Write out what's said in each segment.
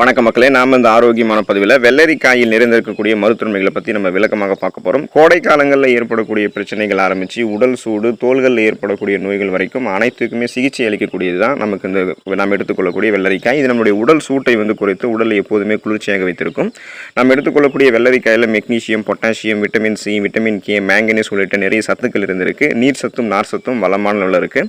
வணக்க மக்களே நாம் இந்த ஆரோக்கியமான பதிவில் வெள்ளரிக்காயில் நிறைந்திருக்கக்கூடிய மருத்துவமைகளை பற்றி நம்ம விளக்கமாக பார்க்க போகிறோம் கோடை காலங்களில் ஏற்படக்கூடிய பிரச்சனைகள் ஆரம்பித்து உடல் சூடு தோள்களில் ஏற்படக்கூடிய நோய்கள் வரைக்கும் அனைத்துக்குமே சிகிச்சை அளிக்கக்கூடியது தான் நமக்கு இந்த நாம் எடுத்துக்கொள்ளக்கூடிய வெள்ளரிக்காய். இது நம்முடைய உடல் சூட்டை வந்து குறைத்து உடலை எப்போதுமே குளிர்ச்சியாக வைத்திருக்கும். நம்ம எடுத்துக்கொள்ளக்கூடிய வெள்ளரிக்காயில் magnesium potassium vitamin C vitamin K manganese உள்ளிட்ட நிறைய சத்துக்கள் இருந்திருக்கு. நீர் சத்தும் நார் சத்தும் வளமான இருக்குது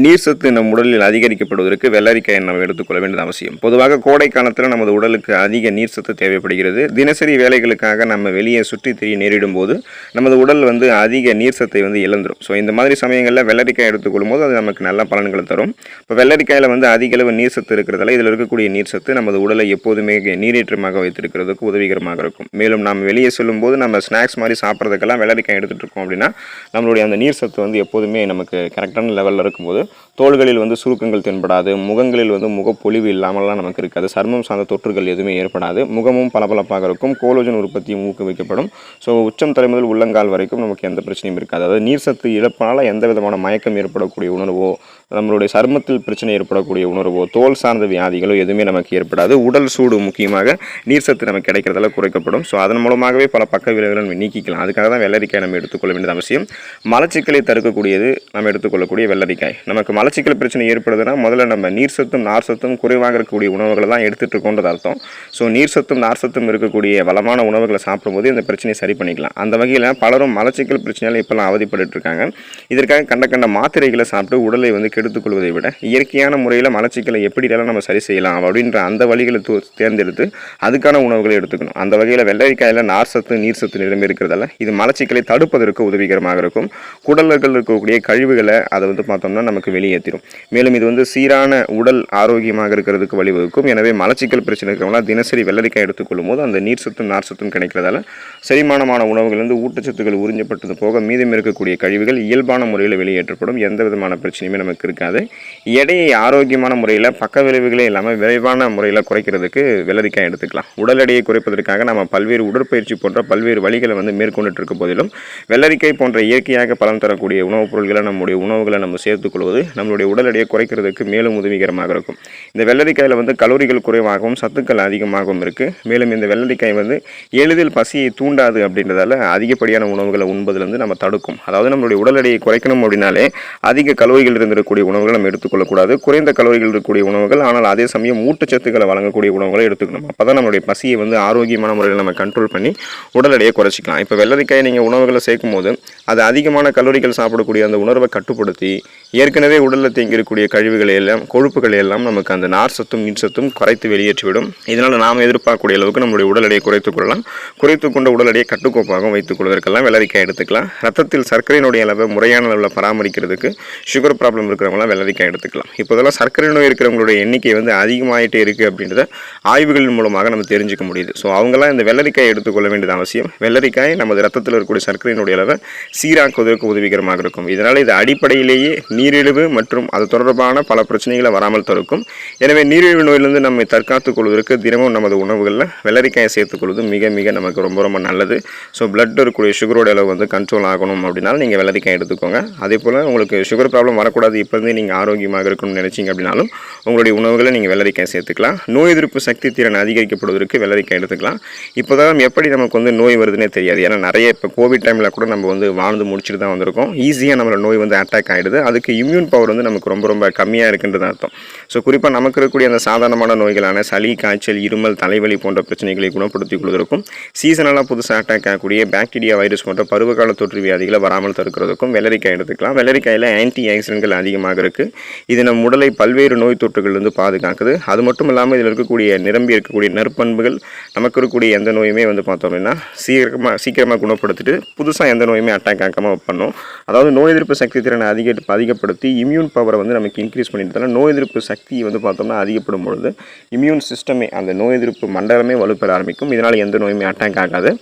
நீர் சத்து நம் உடலில் அதிகரிக்கப்படுவதற்கு வெள்ளரிக்காயை நம்ம எடுத்துக்கொள்ள வேண்டியது அவசியம். பொதுவாக கோடை காலத்தில் நமது உடலுக்கு அதிக நீர் சத்து தேவைப்படுகிறது. தினசரி வேலைகளுக்காக நம்ம வெளியே சுற்றி திரிய நேரிடும் போது நமது உடல் வந்து அதிக நீர் சத்தை வந்து இழந்துடும் ஸோ இந்த மாதிரி சமயங்களில் வெள்ளரிக்காய் எடுத்துக்கொள்ளும் போது அது நமக்கு நல்ல பலன்களை தரும். இப்போ வெள்ளரிக்காயில் வந்து அதிக அளவு நீர் சத்து இருக்கிறதால இதில் இருக்கக்கூடிய நீர் சத்து நமது உடலை எப்போதுமே நீரேற்றமாக வைத்திருக்கிறதுக்கு உதவிகரமாக இருக்கும். மேலும் நாம் வெளியே செல்லும்போது நம்ம ஸ்நாக்ஸ் மாதிரி சாப்பிட்றதுக்கெல்லாம் வெள்ளரிக்காய் எடுத்துகிட்டு இருக்கோம் அப்படின்னா நம்மளுடைய அந்த நீர் சத்து வந்து எப்போதுமே நமக்கு கரெக்டான லெவலில் இருக்கும்போது தோள்களில் வந்து சுருக்கங்கள் தென்படாது முகங்களில் வந்து முகப்பொலிவு இல்லாமல்லாம் நமக்கு இருக்காது. சர்மம் சார்ந்த தொற்றுகள் எதுவுமே ஏற்படாது. முகமும் பளபளப்பாக இருக்கும். கோலோஜன் உற்பத்தியும் ஊக்குவிக்கப்படும். ஸோ உச்சம் தலை முதல் உள்ளங்கால் வரைக்கும் நமக்கு எந்த பிரச்சனையும் இருக்காது. அதாவது நீர் சத்து இழப்பினால் எந்த விதமான மயக்கம் ஏற்படக்கூடிய உணர்வோ நம்மளுடைய சர்மத்தில் பிரச்சனை ஏற்படக்கூடிய உணர்வோ தோல் சார்ந்த வியாதிகளோ எதுவுமே நமக்கு ஏற்படாது. உடல் சூடு முக்கியமாக நீர் சத்து நமக்கு கிடைக்கிறதால குறைக்கப்படும். ஸோ அதன் மூலமாகவே பல பக்க விளைவுகளை நம்ம நீக்கிக்கலாம். அதுக்காக தான் வெள்ளரிக்காய் நம்ம எடுத்துக்கொள்ள வேண்டியது அவசியம். மலச்சிக்கலை தடுக்கக்கூடியது நம்ம எடுத்துக்கொள்ளக்கூடிய வெள்ளரிக்காய். நமக்கு மலச்சிக்கல் பிரச்சனை ஏற்படுதுன்னா முதல்ல நம்ம நீர் சத்தும் நார் சத்தும் குறைவாக இருக்கக்கூடிய உணவுகளை தான் எடுத்துகிட்டு இருக்கோன்றது அர்த்தம். ஸோ நீர் சத்தும் நார் சத்தும் இருக்கக்கூடிய வளமான உணவுகளை சாப்பிடும்போது இந்த பிரச்சனையை சரி பண்ணிக்கலாம். அந்த வகையில் பலரும் மலச்சிக்கல் பிரச்சனையால் இப்போல்லாம் அவதிப்பட்டு இருக்காங்க. இதற்காக கண்ட கண்ட மாத்திரைகளை சாப்பிட்டு உடலை வந்து கெடுத்துக்கொள்வதை விட இயற்கையான முறையில் மலச்சிக்கலை எப்படியெல்லாம் நம்ம சரி செய்யலாம் அப்படின்ற அந்த வழிகளை தேர்ந்தெடுத்து அதுக்கான உணவுகளை எடுத்துக்கணும். அந்த வகையில் வெள்ளரிக்காயில் நார் சத்து நீர் சத்து நிரம்பி இருக்கிறதால இது மலச்சிக்கலை தடுப்பதற்கு உதவிகரமாக இருக்கும். குடல்கள் இருக்கக்கூடிய கழிவுகளை அதை வந்து பார்த்தோம்னா நமக்கு வெளியேற்றிடும் மேலும் இது வந்து சீரான உடல் ஆரோக்கியமாக இருக்கிறதுக்கு வழிவகுக்கும். எனவே மலச்சிக்கல் பிரச்சனை இருக்கிறவங்களாம் தினசரி வெள்ளரிக்காய் எடுத்துக்கொள்ளும் போது அந்த நீர் சத்தும் நார் சத்தும் கிடைக்கிறதால செரிமானமான உணவுகளிலிருந்து ஊட்டச்சத்துக்கள் உறிஞ்சப்பட்டது போக மீதம் இருக்கக்கூடிய கழிவுகள் இயல்பான முறையில் வெளியேற்றப்படும். எந்த விதமான பிரச்சனையுமே நமக்கு இருக்காது. எடையை ஆரோக்கியமான முறையில் பக்க விளைவுகளே இல்லாமல் விரைவான முறையில் குறைக்கிறதுக்கு வெள்ளரிக்காய் எடுத்துக்கலாம். உடல் எடையை குறைப்பதற்காக நம்ம பல்வேறு உடற்பயிற்சி போன்ற பல்வேறு வழிகளை வந்து மேற்கொண்டுட்டு இருக்க போதிலும் வெள்ளரிக்காய் போன்ற இயற்கையாக பலன் தரக்கூடிய உணவுப் பொருட்களை நம்முடைய உணவுகளை நம்ம சேர்த்துக்கொள்வது போது நம்மளுடைய உடல் எடையை குறைக்கிறதுக்கு மேலும் உதவிகரமாக இருக்கும். இந்த வெள்ளரிக்காயில் வந்து கலோரிகள் குறைவாகவும் சத்துக்கள் அதிகமாகவும் இருக்குது மேலும் இந்த வெள்ளரிக்காய் வந்து எளிதில் பசியை தூண்டாது அப்படின்றதால அதிகப்படியான உணவுகளை உண்பதுலேருந்து நம்ம தடுக்கும். அதாவது நம்மளுடைய உடல் எடையை குறைக்கணும் அப்படின்னாலே அதிக கலோரிகள் இருந்திருக்கக்கூடிய உணவுகளை நம்ம எடுத்துக்கொள்ளக்கூடாது. குறைந்த கலோரிகள் இருக்கக்கூடிய உணவுகள் ஆனால் அதே சமயம் ஊட்டச்சத்துக்களை வழங்கக்கூடிய உணவுகளை எடுத்துக்கணும். அப்போ தான் நம்மளுடைய பசியை வந்து ஆரோக்கியமான முறையில் நம்ம கண்ட்ரோல் பண்ணி உடல் எடையை குறைச்சிக்கலாம். இப்போ வெள்ளரிக்காயை நீங்கள் உணவுகளை சேர்க்கும் போது அது அதிகமான கலோரிகள் சாப்பிடக்கூடிய அந்த உணர்வை கட்டுப்படுத்தி ஏற்கனவே உடலில் தேங்கியிருக்கக்கூடிய கழிவுகளை எல்லாம் கொழுப்புகளை எல்லாம் நமக்கு அந்த நார் சத்தும் நீர் சத்தும் குறைத்து வெளியேற்றிவிடும். இதனால் நாம் எதிர்பார்க்கக்கூடிய அளவுக்கு நம்முடைய உடல் எடையை குறைத்துக் கொள்ளலாம். குறைத்து கொண்ட உடல் எடையை கட்டுக்கோப்பாகவும் வைத்துக் கொள்வதற்கெல்லாம் வெள்ளரிக்காய் எடுத்துக்கலாம். ரத்தத்தில் சர்க்கரையினுடைய அளவை முறையான அளவில் பராமரிக்கிறதுக்கு சுகர் ப்ராப்ளம் இருக்கிறவங்களாம் வெள்ளரிக்காய் எடுத்துக்கலாம். இப்போதெல்லாம் சர்க்கரை நோய் இருக்கிறவங்களுடைய எண்ணிக்கை வந்து அதிகமாகிட்டே இருக்குது அப்படின்றத ஆய்வுகளின் மூலமாக நம்ம தெரிஞ்சுக்க முடியுது. ஸோ அவங்களாம் இந்த வெள்ளரிக்காய் எடுத்துக்கொள்ள வேண்டியது அவசியம். வெள்ளரிக்காய் நமது ரத்தத்தில் இருக்கக்கூடிய சர்க்கரையினுடைய அளவை சீராக்குவதற்கு உதவிகரமாக இருக்கும். இதனால் இது அடிப்படையிலேயே நீரிழிவு மற்றும் அது தொடர்பான பல பிரச்சனைகளை வராமல் தடுக்கும். எனவே நீரிழிவு நோயிலிருந்து நம்மை தற்காத்துக் கொள்வதற்கு தினமும் நமது உணவுகளில் வெள்ளரிக்காயை சேர்த்துக்கொள்வது மிக மிக நமக்கு ரொம்ப ரொம்ப நல்லது. ஸோ பிளட் இருக்கக்கூடிய சுகரோட அளவு வந்து கண்ட்ரோல் ஆகணும் அப்படின்னாலும் நீங்கள் வெள்ளரிக்காய் எடுத்துக்கோங்க. அதே போல் உங்களுக்கு சுகர் ப்ராப்ளம் வரக்கூடாது. இப்போதே நீங்கள் ஆரோக்கியமாக இருக்கணும்னு நினச்சிங்க அப்படின்னாலும் உங்களுடைய உணவுகளை நீங்கள் வெள்ளரிக்காய் சேர்த்துக்கலாம். நோய் எதிர்ப்பு சக்தி திறன் அதிகரிக்கப்படுவதற்கு வெள்ளரிக்காய் எடுத்துக்கலாம். இப்போ தான் எப்படி நமக்கு வந்து நோய் வருதுன்னே தெரியாது. ஏன்னா நிறைய இப்போ கோவிட் டைமில் கூட நம்ம வந்து வாழ்ந்து முடிச்சுட்டு தான் வந்திருக்கோம். ஈஸியாக நம்மள நோய் வந்து அட்டாக் ஆகிடுது அதுக்கு இம்யூன் பவர் வந்து நமக்கு ரொம்ப ரொம்ப கம்மியாக இருக்குன்றது அர்த்தம். ஸோ குறிப்பாக நமக்கு இருக்கக்கூடிய அந்த சாதாரணமான நோய்களான சளி காய்ச்சல் இருமல் தலைவலி போன்ற பிரச்சனைகளை குணப்படுத்திக் கொள்வதற்கும் சீசனலாக புதுசாக அட்டாக் ஆகக்கூடிய பாக்டீரியா வைரஸ் போன்ற பருவகால தொற்று வியாதிகளை வராமல் தடுக்கிறதுக்கும் வெள்ளரிக்காய் எடுத்துக்கலாம். வெள்ளரிக்காயில் ஆன்டி ஆக்சிடென்ட்கள் அதிகமாக இருக்குது இது நம் உடலை பல்வேறு நோய் தொற்றுகளிலிருந்து பாதுகாக்குது. அது மட்டும் இல்லாமல் இதில் இருக்கக்கூடிய நிரம்பி இருக்கக்கூடிய நற்பண்புகள் நமக்கு இருக்கக்கூடிய எந்த நோயுமே வந்து பார்த்தோம் அப்படின்னா சீக்கிரமாக சீக்கிரமாக குணப்படுத்திட்டு புதுசாக எந்த நோயுமே அட்டாக் ஆக்காமல் பண்ணும். அதாவது நோய் எதிர்ப்பு சக்தி திறனை அதிக அதிகப்படுத்தி இம்யூன் பவரை வந்து நமக்கு இன்க்ரீஸ் பண்ணிட்டு நோய் எதிர்ப்பு சக்தி வந்து பார்த்தோம்னா அதிகப்படும் பொழுது இம்யூன் சிஸ்டமே அந்த நோய் எதிர்ப்பு மண்டலமே வலுப்பெற ஆரம்பிக்கும். இதனால் எந்த நோயுமே அட்டாக் ஆகாது.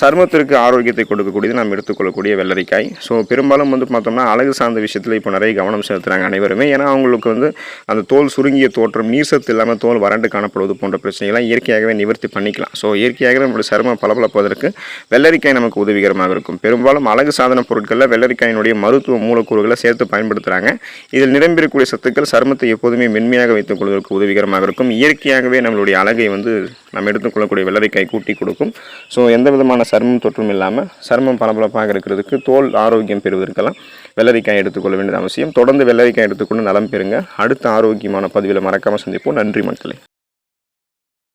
சருமத்திற்கு ஆரோக்கியத்தை கொடுக்கக்கூடியது நாம் எடுத்துக்கொள்ளக்கூடிய வெள்ளரிக்காய். ஸோ பெரும்பாலும் வந்து பார்த்தோம்னா அழகு சார்ந்த விஷயத்தில் இப்போ நிறைய கவனம் செலுத்துகிறாங்க அனைவருமே. ஏன்னா அவங்களுக்கு வந்து அந்த தோல் சுருங்கிய தோற்றம் நீர்சத்து இல்லாமல் தோல் வறண்டு காணப்படுவது போன்ற பிரச்சனைகள்லாம் இயற்கையாகவே நிவர்த்தி பண்ணிக்கலாம். ஸோ இயற்கையாகவே நம்மளுடைய சருமம் பளபளப்பதற்கு வெள்ளரிக்காய் நமக்கு உதவிகரமாக இருக்கும். பெரும்பாலும் அழகு சாதன பொருட்களில் வெள்ளரிக்காயினுடைய மருத்துவ மூலக்கூறுகளை சேர்த்து பயன்படுத்துகிறாங்க இதில் நிரம்பியிருக்கக்கூடிய சத்துக்கள் சருமத்தை எப்போதுமே மென்மையாக வைத்துக் கொள்வதற்கு உதவிகரமாக இருக்கும். இயற்கையாகவே நம்மளுடைய அழகை வந்து நம்ம எடுத்துக்கொள்ளக்கூடிய வெள்ளரிக்காய் கூட்டி கொடுக்கும். ஸோ எந்த விதமான சருமம் தொற்றும் இல்லாமல் சருமம் பளபளப்பாக இருக்கிறதுக்கு தோல் ஆரோக்கியம் பெறுவதற்கெல்லாம் வெள்ளரிக்காய் எடுத்துக்கொள்ள வேண்டியது அவசியம். தொடர்ந்து வெள்ளரிக்காய் எடுத்துக்கொண்டு நலம் பெறுங்க. அடுத்த ஆரோக்கியமான பதிவில் மறக்காமல் சந்திப்போம். நன்றி மக்களே.